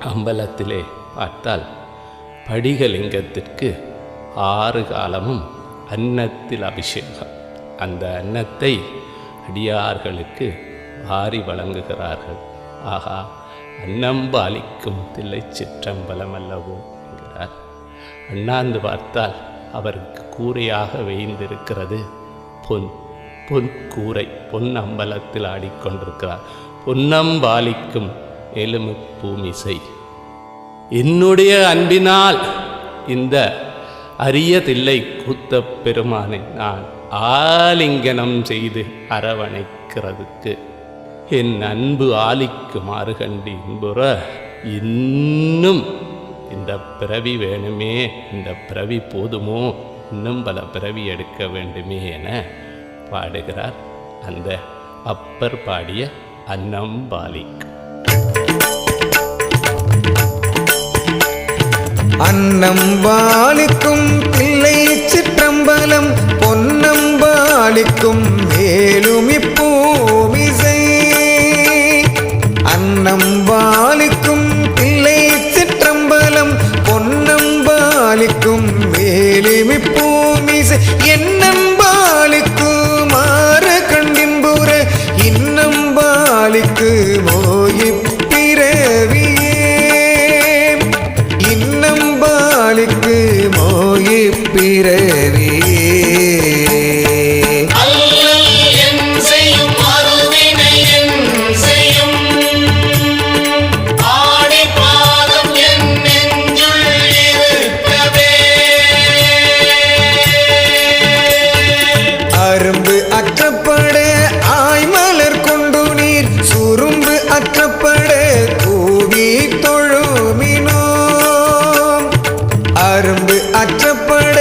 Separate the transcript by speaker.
Speaker 1: அம்பலத்திலே பார்த்தால் படிகலிங்கத்திற்கு ஆறு காலமும் அன்னத்தில் அபிஷேகம். அந்த அன்னத்தை அடியார்களுக்கு வாரி வழங்குகிறார்கள். ஆகா அன்னம்பாலிக்கும் தில்லை சிற்றம்பலம் அல்லவோ என்கிறார். அண்ணாந்து பார்த்தால் அவருக்கு கூரையாக வேய்ந்திருக்கிறது. பொன் பொன் கூரை பொன் அம்பலத்தில் ஆடிக்கொண்டிருக்கிறார். பொன்னம்பாலிக்கும் எலும்பு பூமிசை. என்னுடைய அன்பினால் இந்த அரிய தில்லை கூத்த பெருமானை நான் ஆலிங்கனம் செய்து அரவணைக்கிறதுக்கு. என் அன்பு ஆலிக்குமாறு கண்டு இன்புற இன்னும் இந்த பிறவி வேணுமே இந்த பிறவி போதுமோ இன்னும் பல பிறவி எடுக்க வேண்டுமே என பாடுகிறார் அந்த அப்பர் பாடிய அன்னம்பாளுக்கும் பிள்ளை
Speaker 2: சிற்றம்பலம் பொன்னம்பாளுக்கும் மேலும் இப்பூமிசை அன்னம்பாளுக்கும் பிள்ளை சிற்றம்பலம் பொன்னம்பாளுக்கும் மேலும் இப்பூமிசை என்னம் அரும்பு அற்றப்பட